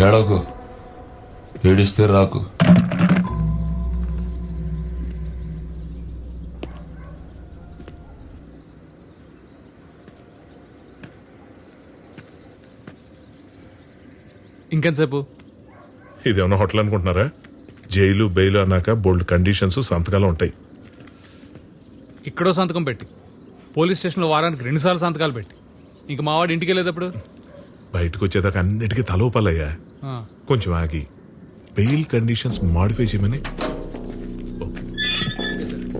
ఏడవకు. ఏడిస్తే రాకు. ఇంకెంతసేపు? ఇదేమన్నా హోటల్ అనుకుంటున్నారా? జైలు బెయిల్ అన్నాక బోల్డ్ కండిషన్స్ సంతకాలు ఉంటాయి. ఇక్కడో సంతకం పెట్టి. పోలీస్ స్టేషన్లో వారానికి రెండుసార్లు సంతకాలు పెట్టి. ఇంక మావాడు ఇంటికి వెళ్ళేటప్పుడు బయటకు వచ్చేదాకా అన్నిటికీ తలోపాలయ్యా కొంచెం ఆగి. బెయిల్ కండిషన్స్ మాడిఫై చేయమని.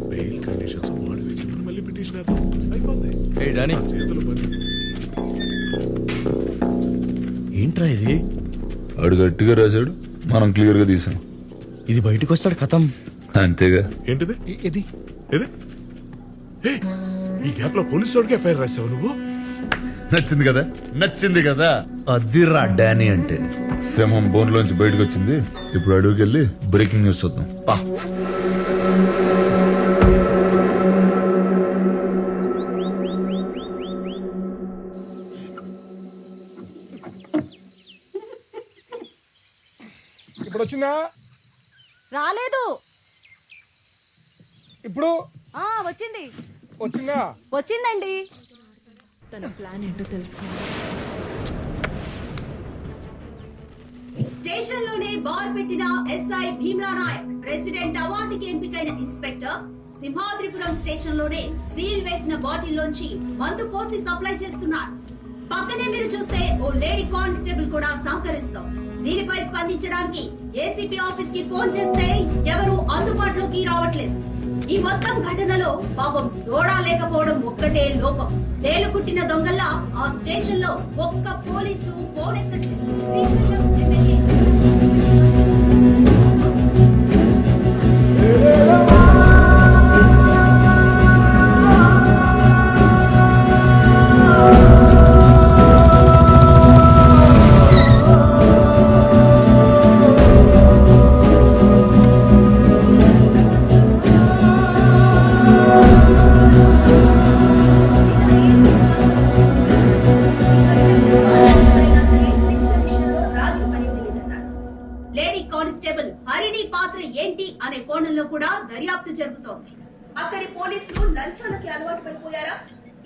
బెయిల్ కండిషన్స్ మాడిఫై చేయమని మళ్ళీ పిటిషన్ వేద్దాం. అయిపోద్ది. ఏయ్ డానీ చేతులు పని. ఏంట్రా ఇది? ఆడు గట్టిగా రాశాడు. మనం క్లియర్గా తీసాం. ఇది బయటకు వస్తాడు కథం. అంతేగా? ఏంటిది? ఇది ఏయ్, ఈ గ్యాప్లో పోలీసు వాడికి ఎఫ్ఐఆర్ రాసావు నువ్వు? నచ్చింది కదా? నచ్చింది కదా? అదిరా డానీ అంటే. సింహం బోన్ లోంచి బయటకు వచ్చింది ఇప్పుడు అడుగుకి వెళ్ళి బ్రేకింగ్ న్యూస్ చూద్దాం. పా. ఇప్పుడు వచ్చిందా రాలేదు. ఇప్పుడు? ఆ వచ్చింది. వచ్చిందా? వచ్చిందండి. తన ప్లాన్ ఏంటో తెలుసుకోవాలి స్టేషన్లోనే బార్ పెట్టిన ఎస్ఐ భీమ్లా నాయక్ ప్రెసిడెంట్ అవార్డుకి ఎంపికైన ఇన్స్పెక్టర్ సింహాద్రిపురం స్టేషన్లోనే సీల్ వేసిన బాటిల్ లోంచి మందు పోసి సప్లై చేస్తున్నారు. పక్కనే మీరు చూస్తే ఓ లేడీ కానిస్టేబుల్ కూడా సహకరిస్తాం దీనిపై స్పందించడానికి ఏసీపీ ఆఫీస్కి ఫోన్ చేస్తే ఎవరు అందుబాటులోకి రావట్లేదు. ఈ మొత్తం ఘటనలో పాపం సోడా లేకపోవడం ఒక్కటే లోపం. తేలుకుట్టిన దొంగల్లా ఆ స్టేషన్లో ఒక్క పోలీసు ఫోన్ ఎక్కట్లేదు. కూడా దర్యాప్తు జరుగుతోంది. అక్కడి పోలీసులు లంచాలకి అలవాటు పడిపోయారా?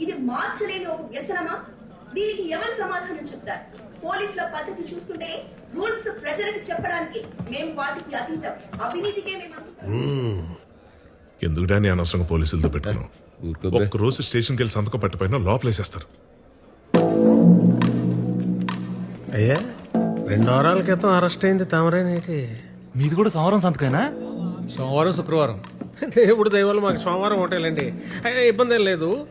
ఇది మార్చలేని ఒక వ్యసనమా? దీనికి ఎవరు సమాధానం చెప్తారు? పోలీసుల పద్ధతి చూస్తుంటే రూల్స్ ప్రజలకు చెప్పడానికి మేము వాటికి అతీతం. అవినీతికే మేము. ఎందుకు డానీ అనవసరంగా పోలీసులతో ఊరుకోబే. ఒక్క రోజు స్టేషన్కి వెళ్ళి సంతకం పెట్టపోయినా లోపలేసేస్తారు. అయ్యా రెండు వారాల క్రితం అరెస్ట్ అయింది తమరేనేటి మీది కూడా సంవరం సంతకైనా సోమవారం శుక్రవారం. దేవుడు దయవల్ల మాకు సోమవారం హోటలండి అయినా ఇబ్బంది ఏం లేదు.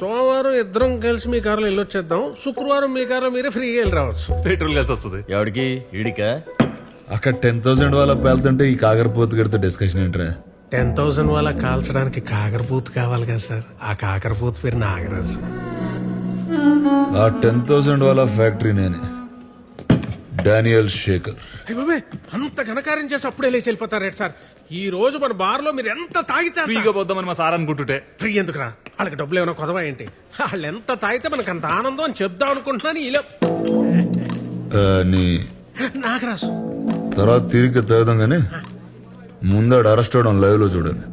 సోమవారం ఇద్దరం కలిసి మీ కారులో వెళ్ళొచ్చేద్దాం శుక్రవారం మీ కారులో మీరే ఫ్రీగా వెళ్ళి రావచ్చు. పెట్రోల్ కలిసి వస్తుంది. ఎవడికి? ఇడికా అక్కడ టెన్ థౌసండ్ వాళ్ళ పేలుతుంటే ఈ కాకరపోతు గడితో డిస్కషన్ ఏంట్రా? టెన్ థౌసండ్ వాళ్ళ కాల్చడానికి కాకరపూత్ కావాలి కదా సార్. ఆ కాకరపూత్ పేరు నాగరాజు. ఆ టెన్ థౌసండ్ వాళ్ళ ఫ్యాక్టరీ నేనే. డానియల్ శేఖర్. అయ్య అంత ఘనకార్యం చేసి అప్పుడే లేచి వెళ్ళిపోతారేంటి సార్. ఈ రోజు మన బార్లో మీరు ఎంత తాగితే ఫ్రీగా పోద్దామని మా సార్ అనుకుంటుంటే. ఫ్రీ ఎందుకురా? వాళ్ళకి డబ్బులు ఏమైనా కొదవా ఏంటి? వాళ్ళు ఎంత తాగితే మనకు అంత ఆనందం అని చెప్దాం అనుకుంటున్నాను ఇలా ఆ, నీ నాగరాజు. తర్వాత తిరిగి తాగుదాం కానీ ముందాడు అరెస్ట్ అవడం లైవ్లో చూడండి.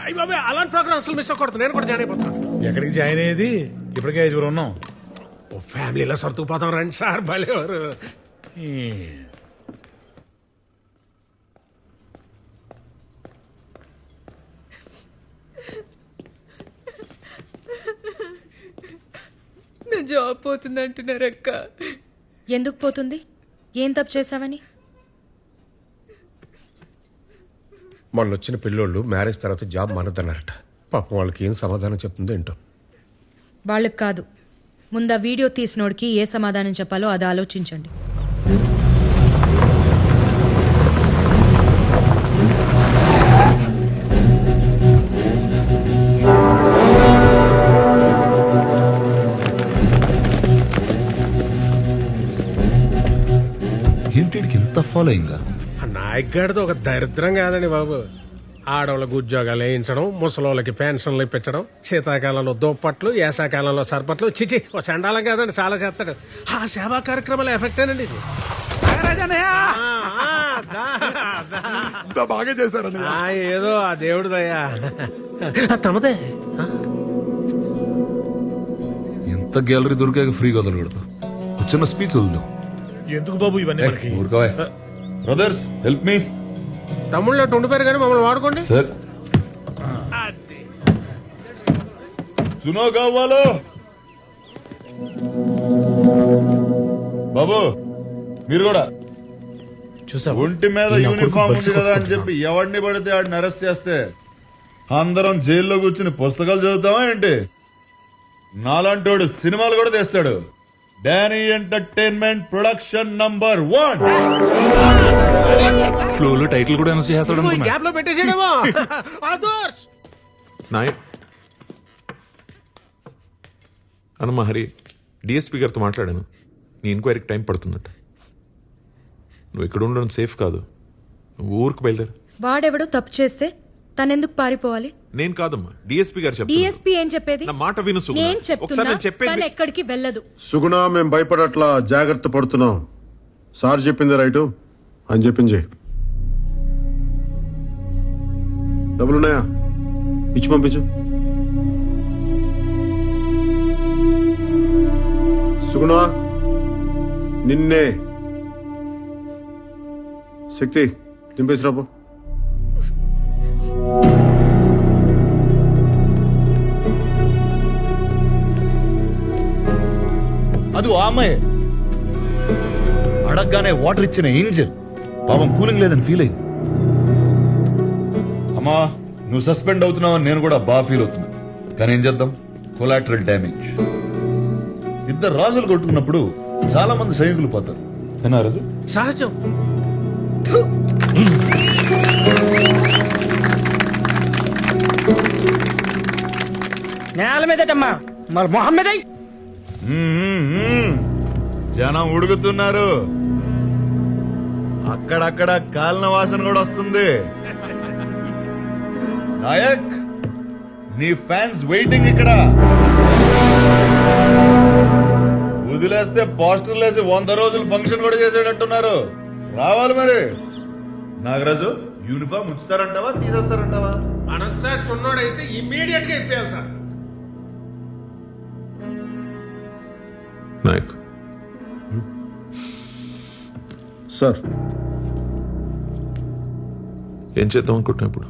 అయ్య బాబాయ్ అలాంటి ప్రోగ్రామ్ అసలు మిస్ అవ్వకూడదు. నేను కూడా జాయిన్ అయిపోతాను. ఎక్కడికి జాయిన్ అయ్యేది? ఇప్పటికే ఐదుగురు ఉన్నాం. ఓ ఫ్యామిలీలో సర్దుకుపోతాం రండి సార్ భలేవారు నా జాబ్ పోతుంది అంటున్నారు అక్క ఎందుకు పోతుంది? ఏం తప్పు చేసావని మొన్న వచ్చిన పిల్లోళ్ళు మ్యారేజ్ తర్వాత జాబ్ మానద్దన్నారట. పాపం వాళ్ళకి ఏం సమాధానం చెప్తుందో ఏంటో. వాళ్ళకి కాదు. ముందు ఆ వీడియో తీసినోడికి ఏ సమాధానం చెప్పాలో అది ఆలోచించండి. ఫాలోయింగ్ ఆ నాయక్ గారిది ఒక దరిద్రం కాదండి బాబు. ఆడవాళ్ళకి ఉద్యోగాలు వేయించడం ముసలోళ్ళకి పెన్షన్లు ఇప్పించడం శీతాకాలంలో దుప్పట్లు వేసాకాలంలో సర్పట్లు. చిచి ఓ చండాలం కాదండి చాలా చేస్తాడు. ఆ సేవా కార్యక్రమాల ఎఫెక్ట్ అండి ఇది. బాగా చేశారన్నయ్య ఆ, ఏదో ఆ దేవుడు తమదే? ఎంత గ్యాలరీ దొరికాక ఫ్రీగా వదలకూడదు. ఒక చిన్న స్పీచ్ వదులుదాం. ఎందుకు బాబు ఇవన్నీ మనకి? ఊరుకోవే. బ్రదర్స్ హెల్ప్ మీ తమ్ముళ్ళు ఉండిపోయారు కానీ మమ్మల్ని వాడుకోండి. సార్ సునో కావాలో బాబు మీరు కూడా. చూసా ఒంటి మీద యూనిఫామ్ ఉంది కదా అని చెప్పి ఎవడిని పడితే ఆడిని అరెస్ట్ చేస్తే అందరం జైల్లో కూర్చుని పుస్తకాలు చదువుతామా ఏంటి? నాలాంటోడు సినిమాలు కూడా తీస్తాడు. Danny entertainment production number one ఫ్లోలో టైటిల్ కూడా అనౌన్స్ చేస్తాడు గ్యాప్లో పెట్టేసాడేమో ఆదర్శ్! నాయక్ అనమ్మా హరి డిఎస్పీ గారితో మాట్లాడాను. నీ ఎంక్వైరీకి టైం పడుతుందట. నువ్వు ఇక్కడ ఉండడం సేఫ్ కాదు. నువ్వు ఊరికి బయలుదేరు. వాడెవడో తప్పు చేస్తే తనెందుకు పారిపోవాలి? నేను కాదమ్మా. డిఎస్పీ గారు చెప్తున్నారు. డిఎస్పీ ఏం చెప్పేది? నా మాట విను సుగుణ. నేను ఒకసారి చెప్తున్నా నేను చెప్పేది తను ఎక్కడికి వెళ్ళదు. సుగుణ మేము భయపడట్లా జాగ్రత్త పడుతున్నాం. సార్ చెప్పింది రైటు. అని చెప్పింది. డబ్బులున్నాయా ఇచ్చి పంపించు. సుగుణ నిన్నే శక్తి దింపేసి రాబో అది ఆ అమ్మాయి. అడగగానే వాటర్ ఇచ్చిన ఏంజల్. పాపం కూలింగ్ లేదని ఫీల్ అయింది. అమ్మా నువ్వు సస్పెండ్ అవుతున్నావు నేను కూడా బాగా ఫీల్ అవుతున్నా. కానీ ఏం చేద్దాం? Collateral damage. ఇద్దరు రాజులు కొట్టుకున్నప్పుడు చాలా మంది సైనికులు పోతారు. ఏనా రాజు? సహజం. నేల మీదటమ్మా. మరి మొహమ్మద్ జనం ఉడుకుతున్నారు. అక్కడక్కడ కాలిన వాసన కూడా వస్తుంది. నాయక్ నీ ఫ్యాన్స్ వెయిటింగ్ ఇక్కడ. వదిలేస్తే పోస్టర్లు వేసి వంద రోజులు ఫంక్షన్ కూడా చేసేటట్టున్నారు. రావాలి మరి. నాగరాజు యూనిఫామ్ ఉంచుతారంటావా తీసేస్తారంటావా? మనస్సాక్షి సున్నోడైతే ఇమీడియట్గా ఇప్పేయాలి సార్. నాయక్ సార్ ఏం చేద్దాం అనుకుంటున్నా ఇప్పుడు?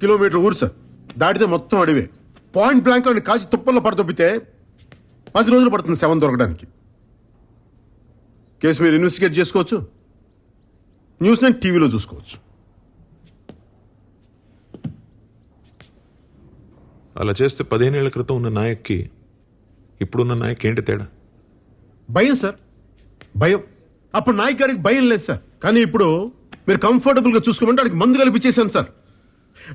కిలోమీటర్ ఊరు సార్ దాటితే మొత్తం అడివే. పాయింట్ బ్లాంక్లో కాల్చి తుప్పల్లో పడదొబ్బితే పది రోజులు పడుతుంది శవం దొరకడానికి. కేసు మీరు ఇన్వెస్టిగేట్ చేసుకోవచ్చు. న్యూస్ నేను టీవీలో చూసుకోవచ్చు. అలా చేస్తే పదిహేనేళ్ళ క్రితం ఉన్న నాయక్కి ఇప్పుడున్న నాయక్ ఏంటి తేడా? భయం సార్. భయం. అప్పుడు నాయక్ గారికి భయం లేదు సార్. కానీ ఇప్పుడు మీరు కంఫర్టబుల్గా చూసుకోమంటే వాడికి మందు కల్పించేశాను సార్.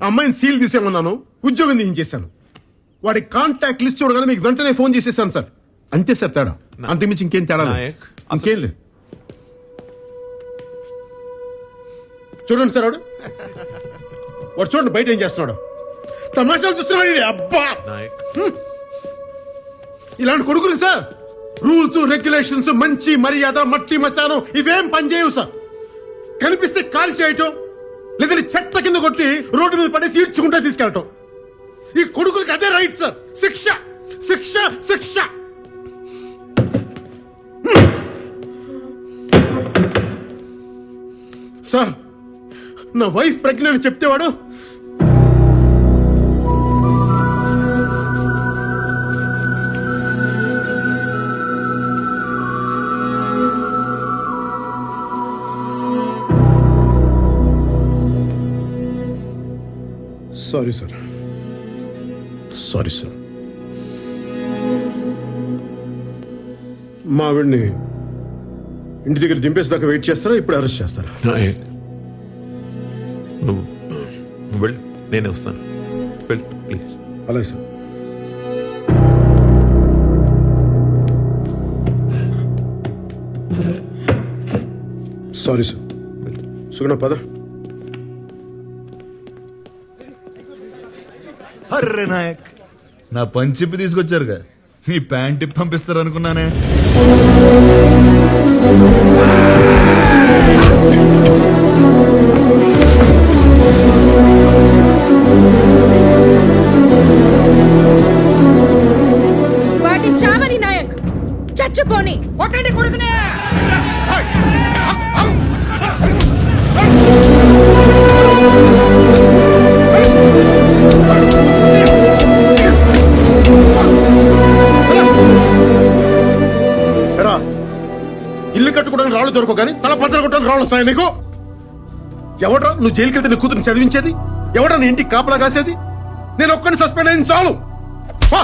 అమ్మాయిని సీల్ తీసేమన్నాను ఉద్యోగం తీయించేశాను వాడి కాంటాక్ట్ లిస్ట్ చూడగానే మీకు వెంటనే ఫోన్ చేసేసాను సార్. అంతే సార్ తేడా. అంతకుమించి ఇంకేం తేడా. నాయక్, ఇంకేం లేదు. చూడండి సార్ వాడు. వాడు చూడండి బయట ఏం చేస్తున్నాడు. తమాషాలు చూస్తున్నాడు. అబ్బా! నాయక్. ఇలాంటి కొడుకులు సార్? రూల్స్ రెగ్యులేషన్స్ మంచి మర్యాద మట్టి మశానం ఇవేం పనిచేయవు సార్. కనిపిస్తే కాల్ చేయటం లేదంటే చెత్త కింద కొట్టి రోడ్డు మీద పడేసి ఈడ్చుకుంటే తీసుకెళ్ళటం. ఈ కొడుకులకి అదే రైట్ సార్. శిక్ష శిక్ష శిక్ష. సార్ నా వైఫ్ ప్రెగ్నెంట్ చెప్తే సారీ సార్. Sorry sir. మా ఆవిడ్ని ఇంటి దగ్గర దింపేసేదాకా వెయిట్ చేస్తారా? ఇప్పుడు అరెస్ట్ చేస్తారా? నాయక్ నువ్వు నువ్వు వెళ్ళు. నేనే వస్తాను. వెళ్ళు ప్లీజ్. అలాగే సార్. Sorry sir. సుగుణ పద. అర్రే నాయక్. నా పంచిప్పి తీసుకొచ్చారుగా. నీ ప్యాంట్ ఇప్పి పంపిస్తారు అనుకున్నానే. వాటి చావని నాయక్. చచ్చిపోని. కొట్టండి కొడుకునే. కట్టుకోవడానికి దొరకవు కానీ తల పత్ర కొట్టడానికి రాళ్ళు వస్తాయి నీకు. ఎవడ్రా? నువ్వు జైలుకి వెళ్తే నీ కూతురు చదివించేది? ఎవడ్రా నీ ఇంటికి కాపలా కాసేది? నేను ఒక్కరిని సస్పెండ్ అయింది చాలు. పా,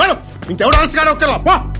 నడు. ఇంకెవడు అరెస్ట్ కాడ పా.